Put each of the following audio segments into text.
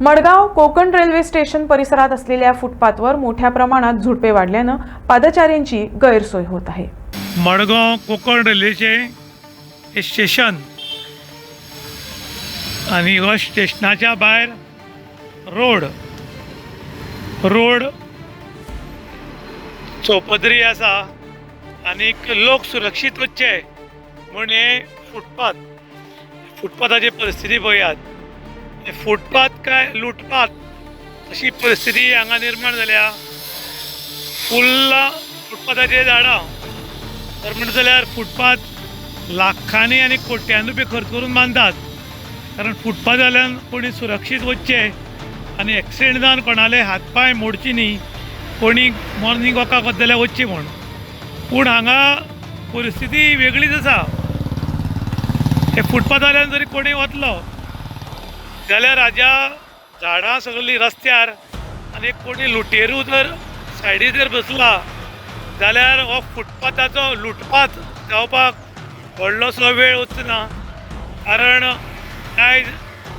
Madgaon Konkan railway station परिसरात असलेल्या फुटपाथवर मोठ्या प्रमाणात झुडपे वाढल्यानं पादचाऱ्यांची गैरसोय होत आहे. मडगांव कोकण रेल्वेचे हे स्टेशन आणि हो स्टेशनाच्या भायर रोड रोड चौपदरी आसा आनीक लोक सुरक्षीत वच्चे म्हण हे फुटपाथ फुटपाथाची परिस्थिती पळयात फुटपाथ काय? लुटपाथ. अशी परिस्थिती हांगा निर्माण जाल्या फुल्ल फुटपाथाचेर झाडां. तर म्हणत जाल्यार फुटपाथ लाखांनी आनी कोट्यांनी रुपये खर्च करून बांदतात कारण फुटपाथ जाल्यान कोणी सुरक्षीत वचचे आनी एक्सिडेंट जावन कोणाले हातपाय मोडची न्ही. कोणी मॉर्निंग वॉकाक वता जाल्यार वचची म्हूण पूण हांगा परिस्थिती वेगळीच आसा हे फुटपाथाल्यान जरी कोणी वतलो जाल्यार हाज्या झाडां सगळीं रस्त्यार आनी कोणी लुटेरू जर सायडीक जर बसला जाल्यार हो फुटपाथाचो लुटपाथ जावपाक व्हडलोसो वेळ वचना. कारण आयज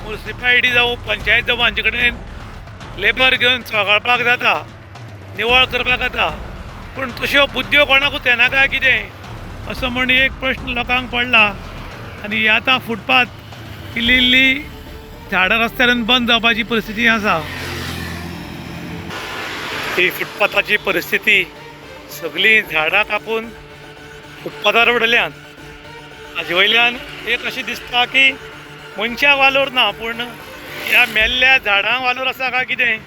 मुन्सिपालिटी जावं पंचायत जावं हांचे कडेन लेबर घेवन सगळपाक जाता निवळ करपाक जाता. पूण तश्यो बुद्ध्यो कोणाकूच येना काय कितें? असो म्हण एक प्रश्न लोकांक पडला. आनी आतां फुटपाथ इल्ली इल्ली झाडां रस्त्यार बंद जावपाची परिस्थिती आसा ही फुटपाथाची परिस्थिती सगळीं झाडां कापून फुटपाथार उडयल्यात हाजे वयल्यान एक अशें दिसता की मनशाक वालोर ना पूण ह्या मेल्ल्या झाडांक वालोर आसा काय कितें?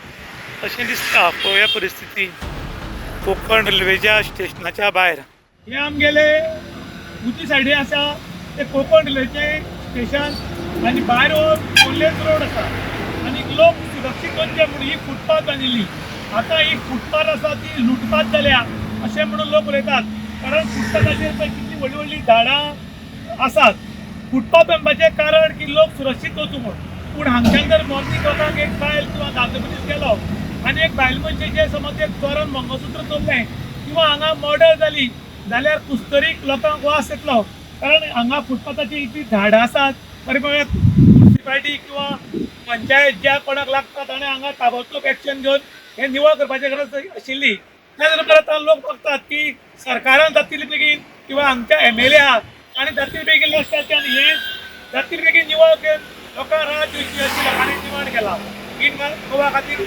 अशें दिसता पळोवया परिस्थिती. कोकण रेल्वेच्या स्टेशनाच्या भायर हे आमगेले उजवी सायडी आसा ते कोकण रेल्वेचे स्टेशन. आनी भायर हो रोड आसा आनी लोक सुरक्षीत वचचे म्हणून ही फुटपाथ बांदिल्ली आतां ही फुटपाथ आसा ती लुटपाथ जाल्या अशें म्हणून लोक उलयतात कारण फुटपाथाचेर पळय कितली व्हडली व्हडली झाडां आसात फुटपाथ बांदपाचें कारण की लोक सुरक्षीत वचूं म्हण पूण हांगच्यान जर मॉर्निंग वॉकाक एक बायल किंवा दादलो मनीस गेलो आनी एक बायल मनशेचें समज एक चोरान मंगळसूत्र चोरलें किंवां हांगा मर्डर जाली जाल्यार कुस्तरीक लोकांक वास येतलो. कारण हांगा फुटपाथाची इतली झाडां आसात बरें पळयात म्युन्सिपालिटी किंवा पंचायत ज्या कोणाक लागतात ताणें हांगा ताबडतोब एक्शन घेवन हें निवळ करपाची गरज आशिल्ली त्या नंतर लोक बघतात की सरकारान जातील बेगीन किंवा हांगच्या एम एल ए आहात आनी जातील बेगीन लक्ष आनी हें जातली बेगीन निवळ करून लोकांक रात दिवशी अशी लोकांनी डिमांड केला. इन गोवा खातीर